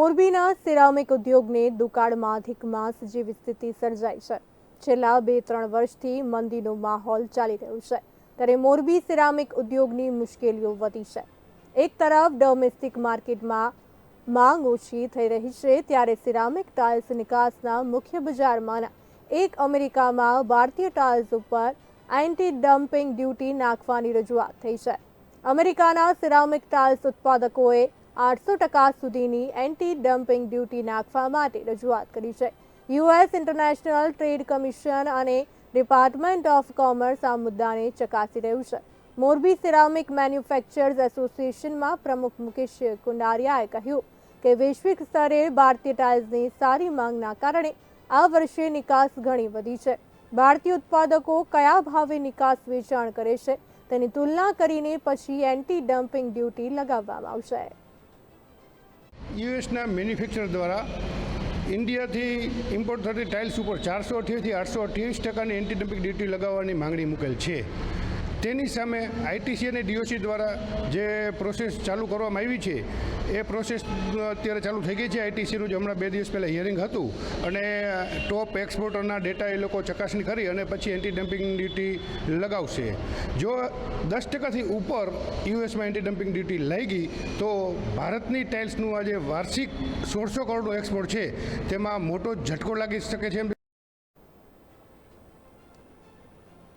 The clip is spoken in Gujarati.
મોરબીના સિરામિક ઉદ્યોગને દુકાળમાં અધિક માસ જેવી સ્થિતિ સર્જાઈ છે. છેલ્લા બે ત્રણ વર્ષથી મંદીનો માહોલ ચાલી રહ્યો છે. ત્યારે મોરબી સિરામિક ઉદ્યોગની મુશ્કેલીઓ વધી છે. એક તરફ ડોમેસ્ટિક માર્કેટમાં માંગ ઓછી થઈ રહી છે, ત્યારે સિરામિક ટાઇલ્સ નિકાસના મુખ્ય બજારમાંના એક અમેરિકામાં ભારતીય ટાઇલ્સ ઉપર એન્ટી ડમ્પિંગ ડ્યુટી નાખવાની રજૂઆત થઈ છે. અમેરિકાના સિરામિક ટાઇલ્સ ઉત્પાદકોએ આઠસો ટકા સુધીની એન્ટી ડમ્પિંગ ડ્યુટી નાખવા માટે રજૂઆત કરી છે. યુએસ ઇન્ટરનેશનલ ટ્રેડ કમિશન અને ડિપાર્ટમેન્ટ ઓફ કોમર્સ આ મુદ્દાને ચકાસી રહ્યું છે. મોરબી સિરામિક મેન્યુફેક્ચર્સ એસોસિએશનમાં પ્રમુખ મુકેશ કુંડારિયાએ કહ્યું કે વૈશ્વિક સ્તરે ભારતીય ટાઇલ્સની સારી માંગના કારણે આ વર્ષે નિકાસ ઘણી વધી છે. ભારતીય ઉત્પાદકો કયા ભાવે નિકાસ વેચાણ કરે છે તેની તુલના કરીને પછી એન્ટી ડમ્પિંગ ડ્યુટી લગાવવામાં આવશે. યુએસના મેન્યુફેક્ચર દ્વારા ઇન્ડિયાથી ઇમ્પોર્ટ થતી ટાઇલ્સ ઉપર ચારસો અઠ્યાવીસથી આઠસો અઠ્યાવીસ ટકાની એન્ટી ડમ્પિંગ ડ્યુટી લગાવવાની માંગણી મૂકેલ છે. તેની સામે આઈટીસી અને ડીઓસી દ્વારા જે પ્રોસેસ ચાલુ કરવામાં આવી છે એ પ્રોસેસ અત્યારે ચાલુ થઈ ગઈ છે. આઈટીસીનું જે હમણાં બે દિવસ પહેલાં હિયરિંગ હતું અને ટોપ એક્સપોર્ટરના ડેટા એ લોકો ચકાસણી કરી અને પછી એન્ટી ડમ્પિંગ ડ્યુટી લગાવશે. જો દસ ટકાથી ઉપર યુએસમાં એન્ટી ડમ્પિંગ ડ્યુટી લઈ ગઈ તો ભારતની ટાઇલ્સનું આજે વાર્ષિક સોળસો કરોડનું એક્સપોર્ટ છે. તેમાં મોટો ઝટકો લાગી શકે છે એમ